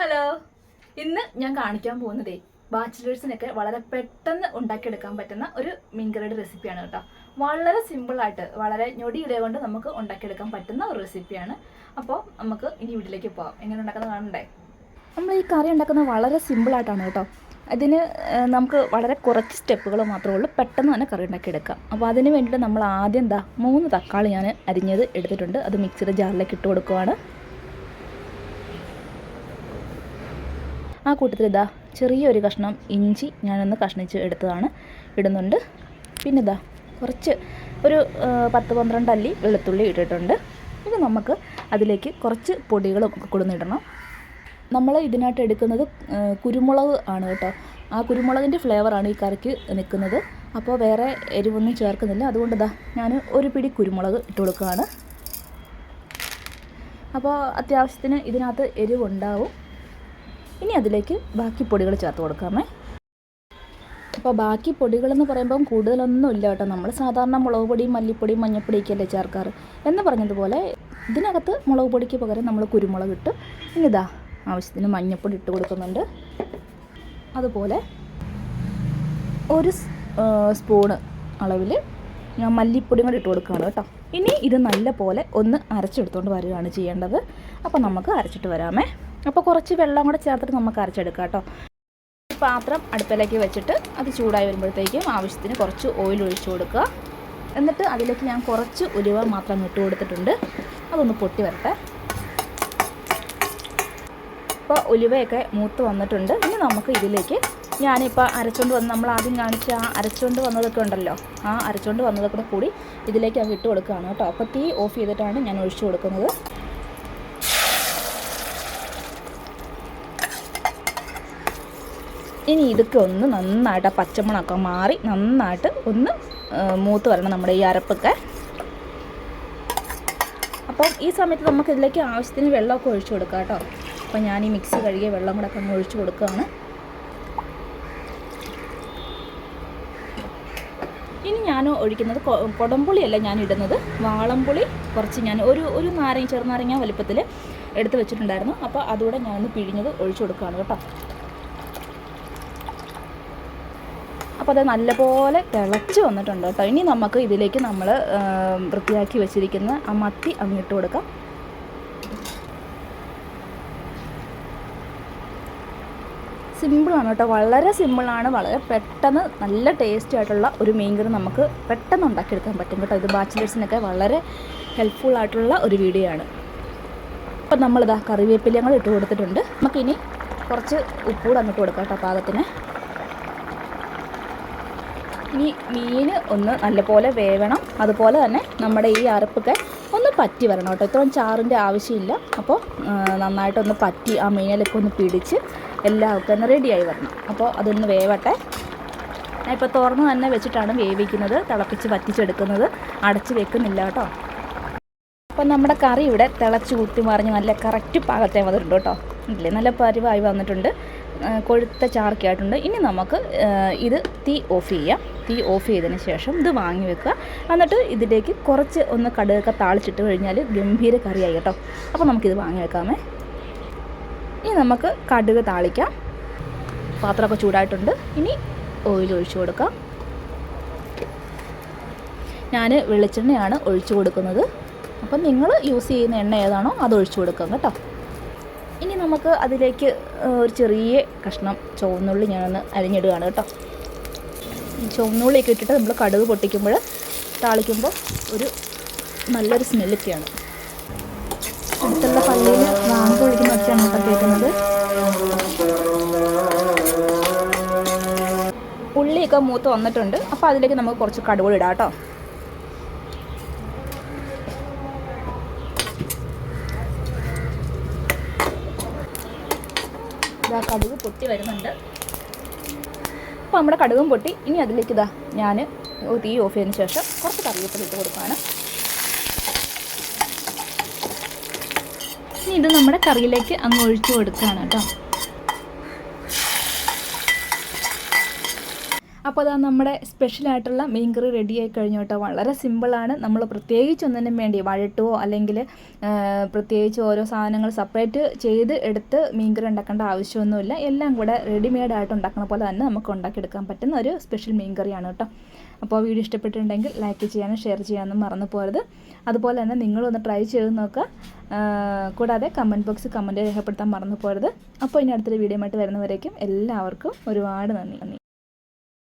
Hello ഇന്ന് ഞാൻ കാണിക്കാൻ പോകുന്നതേ ബാച്ചിലേഴ്സിനൊക്കെ വളരെ പെട്ടെന്ന് ഉണ്ടാക്കിയെടുക്കാൻ പറ്റുന്ന ഒരു മീൻകറിയുടെ റെസിപ്പിയാണ് കേട്ടോ. വളരെ സിമ്പിളായിട്ട് വളരെ ഞൊടിയിടെ കൊണ്ട് നമുക്ക് ഉണ്ടാക്കിയെടുക്കാൻ പറ്റുന്ന ഒരു റെസിപ്പിയാണ്. അപ്പോൾ നമുക്ക് ഇനി വീട്ടിലേക്ക് പോകാം എങ്ങനെ ഉണ്ടാക്കുന്നത് കാണണ്ടേ? നമ്മൾ ഈ കറി ഉണ്ടാക്കുന്നത് വളരെ സിമ്പിളായിട്ടാണ് കേട്ടോ. അതിന് നമുക്ക് വളരെ കുറച്ച് സ്റ്റെപ്പുകൾ മാത്രമേ ഉള്ളൂ. പെട്ടെന്ന് തന്നെ കറി ഉണ്ടാക്കിയെടുക്കാം. അപ്പോൾ അതിന് വേണ്ടിയിട്ട് നമ്മൾ ആദ്യം എന്താ മൂന്ന് തക്കാളി ഞാൻ അരിഞ്ഞത് എടുത്തിട്ടുണ്ട്. അത് മിക്സിയുടെ ജാറിലേക്ക് ഇട്ട് കൊടുക്കുവാണ്. ആ കൂട്ടത്തിൽ ഇതാ ചെറിയൊരു കഷ്ണം ഇഞ്ചി ഞാനൊന്ന് കഷ്ണിച്ച് എടുത്തതാണ് ഇടുന്നുണ്ട്. പിന്നെ ഇതാ കുറച്ച് ഒരു പത്ത് പന്ത്രണ്ട് അല്ലി വെളുത്തുള്ളി ഇട്ടിട്ടുണ്ട്. ഇനി നമുക്ക് അതിലേക്ക് കുറച്ച് പൊടികളും ഒക്കെ കൊടുന്നിടണം നമ്മൾ ഇതിനായിട്ട് എടുക്കുന്നത് കുരുമുളക് ആണ് കേട്ടോ. ആ കുരുമുളകിന്റെ ഫ്ലേവറാണ് ഈ കറിക്ക് നിൽക്കുന്നത്. അപ്പോൾ വേറെ എരിവൊന്നും ചേർക്കുന്നില്ല. അതുകൊണ്ട് ഇതാ ഞാൻ ഒരു പിടി കുരുമുളക് ഇട്ട് കൊടുക്കുകയാണ്. അപ്പോൾ അത്യാവശ്യത്തിന് ഇതിനകത്ത് എരിവുണ്ടാവും. ഇനി അതിലേക്ക് ബാക്കി പൊടികൾ ചേർത്ത് കൊടുക്കാമേ. അപ്പോൾ ബാക്കി പൊടികളെന്ന് പറയുമ്പം കൂടുതലൊന്നും ഇല്ല കേട്ടോ. നമ്മൾ സാധാരണ മുളക് പൊടിയും മല്ലിപ്പൊടിയും മഞ്ഞപ്പൊടിയൊക്കെയല്ലേ ചേർക്കാറ്? എന്ന് പറഞ്ഞതുപോലെ ഇതിനകത്ത് മുളക് പൊടിക്ക് പകരം നമ്മൾ കുരുമുളക് ഇട്ട് ഇനി ഇതാ ആവശ്യത്തിന് മഞ്ഞപ്പൊടി ഇട്ട് കൊടുക്കുന്നുണ്ട്. അതുപോലെ ഒരു സ്പൂണ് അളവിൽ ഞാൻ മല്ലിപ്പൊടിയും കൂടി ഇട്ട് കൊടുക്കുകയാണ് കേട്ടോ. ഇനി ഇത് നല്ല പോലെ ഒന്ന് അരച്ചെടുത്തുകൊണ്ട് വരികയാണ് ചെയ്യേണ്ടത്. അപ്പോൾ നമുക്ക് അരച്ചിട്ട് വരാമേ. അപ്പോൾ കുറച്ച് വെള്ളം കൂടെ ചേർത്തിട്ട് നമുക്ക് അരച്ചെടുക്കാം കേട്ടോ. പാത്രം അടുപ്പിലേക്ക് വെച്ചിട്ട് അത് ചൂടായി വരുമ്പോഴത്തേക്കും ആവശ്യത്തിന് കുറച്ച് ഓയിൽ ഒഴിച്ചു കൊടുക്കുക. എന്നിട്ട് അതിലേക്ക് ഞാൻ കുറച്ച് ഉലുവ മാത്രം ഇട്ട് കൊടുത്തിട്ടുണ്ട്. അതൊന്ന് പൊട്ടി വരട്ടെ. ഇപ്പോൾ ഉലുവയൊക്കെ മൂത്ത് വന്നിട്ടുണ്ട്. ഇനി നമുക്ക് ഇതിലേക്ക് ഞാനിപ്പോൾ അരച്ചുകൊണ്ട് വന്ന് നമ്മൾ ആദ്യം കാണിച്ച ആ അരച്ചുകൊണ്ട് വന്നതൊക്കെ ഉണ്ടല്ലോ. ആ അരച്ചുകൊണ്ട് വന്നതൊക്കെ കൂടി ഇതിലേക്ക് അങ്ങ് ഇട്ട് കൊടുക്കുകയാണ് കേട്ടോ. അപ്പോൾ തീ ഓഫ് ചെയ്തിട്ടാണ് ഞാൻ ഒഴിച്ചു കൊടുക്കുന്നത്. ഇനി ഇതൊക്കെ ഒന്ന് നന്നായിട്ട് ആ പച്ചമുളകൊക്കെ മാറി നന്നായിട്ട് ഒന്ന് മൂത്ത് വരണം നമ്മുടെ ഈ അരപ്പൊക്കെ. അപ്പം ഈ സമയത്ത് നമുക്ക് ഇതിലേക്ക് ആവശ്യത്തിന് വെള്ളമൊക്കെ ഒഴിച്ചു കൊടുക്കാം കേട്ടോ. അപ്പം ഞാൻ ഈ മിക്സി കഴുകിയ വെള്ളം കൂടെ ഒക്കെ ഒഴിച്ചു കൊടുക്കുകയാണ്. ഇനി ഞാൻ ഒഴിക്കുന്നത് കൊടംപുളിയല്ല ഞാൻ ഇടുന്നത്. വാളംപുളി കുറച്ച് ഞാൻ ഒരു ഒരു നാരങ്ങ ചെറുനാരങ്ങ വലിപ്പത്തിൽ എടുത്ത് വെച്ചിട്ടുണ്ടായിരുന്നു. അപ്പോൾ അതുകൂടെ ഞാനൊന്ന് പിഴിഞ്ഞത് ഒഴിച്ചു കൊടുക്കുകയാണ് കേട്ടോ. അപ്പോൾ അത് നല്ലപോലെ തിളച്ച് വന്നിട്ടുണ്ട് കേട്ടോ. ഇനി നമുക്ക് ഇതിലേക്ക് നമ്മൾ വൃത്തിയാക്കി വെച്ചിരിക്കുന്ന ആ മത്തി അങ്ങിട്ട് കൊടുക്കാം. സിമ്പിളാണ് കേട്ടോ. വളരെ സിമ്പിളാണ് വളരെ പെട്ടെന്ന് നല്ല ടേസ്റ്റി ആയിട്ടുള്ള ഒരു മീൻകറി നമുക്ക് പെട്ടെന്ന് ഉണ്ടാക്കിയെടുക്കാൻ പറ്റും കേട്ടോ. ഇത് ബാച്ചിലേഴ്സിനൊക്കെ വളരെ ഹെൽപ്ഫുൾ ആയിട്ടുള്ള ഒരു വീഡിയോ ആണ്. അപ്പം നമ്മളിതാ കറിവേപ്പിലങ്ങൾ ഇട്ട് കൊടുത്തിട്ടുണ്ട്. നമുക്കിനി കുറച്ച് ഉപ്പൂടെ അങ്ങോട്ട് കൊടുക്കാം കേട്ടോ പാകത്തിന്. ഇനി മീൻ ഒന്ന് നല്ലപോലെ വേവണം. അതുപോലെ തന്നെ നമ്മുടെ ഈ അരപ്പൊക്കെ ഒന്ന് പറ്റി വരണം കേട്ടോ. ഇത്രയും ചാറിന്റെ ആവശ്യമില്ല. അപ്പോൾ നന്നായിട്ടൊന്ന് പറ്റി ആ മീനിലൊക്കെ ഒന്ന് പിടിച്ച് എല്ലാവർക്കും തന്നെ റെഡിയായി വരണം. അപ്പോൾ അതൊന്ന് വേവട്ടെ. ഞാൻ ഇപ്പോൾ തുറന്ന് തന്നെ വെച്ചിട്ടാണ് വേവിക്കുന്നത്. തിളപ്പിച്ച് വറ്റിച്ചെടുക്കുന്നത്. അടച്ച് വെക്കുന്നില്ല കേട്ടോ. അപ്പം നമ്മുടെ കറി ഇവിടെ തിളച്ച് കുത്തി മറിഞ്ഞ് നല്ല കറക്റ്റ് പാകത്തെ വന്നിട്ടുണ്ട് കേട്ടോ. ഇല്ലേ? നല്ല പരിവായി വന്നിട്ടുണ്ട്. കൊഴുത്ത ചാർക്കി ആയിട്ടുണ്ട് ഇനി നമുക്ക് ഇത് തീ ഓഫ് ചെയ്യാം. തീ ഓഫ് ചെയ്തതിന് ശേഷം ഇത് വാങ്ങി വെക്കുക. എന്നിട്ട് ഇതിലേക്ക് കുറച്ച് ഒന്ന് കടുകൊക്കെ താളിച്ചിട്ട് കഴിഞ്ഞാൽ ഗംഭീര കറിയായി കേട്ടോ. അപ്പോൾ നമുക്കിത് വാങ്ങി വെക്കാമേ. ഇനി നമുക്ക് കടുക് താളിക്കാം. പാത്രമൊക്കെ ചൂടായിട്ടുണ്ട്. ഇനി ഓയിൽ ഒഴിച്ചു കൊടുക്കാം. ഞാൻ വെളിച്ചെണ്ണയാണ് ഒഴിച്ചു കൊടുക്കുന്നത്. അപ്പം നിങ്ങൾ യൂസ് ചെയ്യുന്ന എണ്ണ ഏതാണോ അത് ഒഴിച്ചു കൊടുക്കാം കേട്ടോ. ഇനി നമുക്ക് അതിലേക്ക് ഒരു ചെറിയ കഷ്ണം ചുവന്നുള്ളി ഞാനൊന്ന് അരിഞ്ഞിടുകയാണ് കേട്ടോ. ഈ ചുവന്നുള്ളിയൊക്കെ ഇട്ടിട്ട് നമ്മൾ കടുക് പൊട്ടിക്കുമ്പോൾ താളിക്കുമ്പോൾ ഒരു നല്ലൊരു സ്മെല്ലൊക്കെയാണ്. അടുത്തുള്ള പള്ളിയിൽ വാങ്ങി ഒഴിക്കുന്ന ഒച്ചയാണ് കേട്ടോ കേൾക്കുന്നത്. ഉള്ളിയൊക്കെ മൂത്ത് വന്നിട്ടുണ്ട്. അപ്പോൾ അതിലേക്ക് നമുക്ക് കുറച്ച് കടുവ ഇടാം കേട്ടോ. ഇതാ കടുക് പൊട്ടി വരുന്നുണ്ട്. അപ്പോൾ നമ്മുടെ കടുകും പൊട്ടി. ഇനി അതിലേക്ക് ഇതാ ഞാൻ തീ ഓഫ് ചെയ്തതിന് ശേഷം കുറച്ച് കറിവേപ്പില ഇട്ട് കൊടുക്കുകയാണ്. ഇനി ഇത് നമ്മുടെ കറിയിലേക്ക് അങ്ങ് ഒഴിച്ചു കൊടുക്കുകയാണ് കേട്ടോ. അപ്പോൾ അതാ നമ്മുടെ സ്പെഷ്യലായിട്ടുള്ള മീൻ കറി റെഡി ആയി കഴിഞ്ഞു കേട്ടോ. വളരെ സിമ്പിളാണ് നമ്മൾ പ്രത്യേകിച്ച് ഒന്നിനും വേണ്ടി വഴട്ടുവോ അല്ലെങ്കിൽ പ്രത്യേകിച്ച് ഓരോ സാധനങ്ങൾ സെപ്പറേറ്റ് ചെയ്ത് എടുത്ത് മീൻ കറി ഉണ്ടാക്കേണ്ട ആവശ്യമൊന്നുമില്ല. എല്ലാം കൂടെ റെഡിമെയ്ഡ് ആയിട്ട് ഉണ്ടാക്കുന്ന പോലെ തന്നെ നമുക്ക് ഉണ്ടാക്കിയെടുക്കാൻ പറ്റുന്ന ഒരു സ്പെഷ്യൽ മീൻ കറിയാണ് കേട്ടോ. അപ്പോൾ വീഡിയോ ഇഷ്ടപ്പെട്ടിട്ടുണ്ടെങ്കിൽ ലൈക്ക് ചെയ്യാനും ഷെയർ ചെയ്യാനും മറന്നു പോകരുത്. അതുപോലെ തന്നെ നിങ്ങളൊന്ന് ട്രൈ ചെയ്ത് നോക്കുക. കൂടാതെ കമന്റ് ബോക്സ് കമന്റ് രേഖപ്പെടുത്താൻ മറന്നു പോകരുത്. അപ്പോൾ ഇനി അടുത്തൊരു വീഡിയോ ആയിട്ട് വരുന്നവരേക്കും എല്ലാവർക്കും ഒരുപാട് നന്ദി നന്ദി.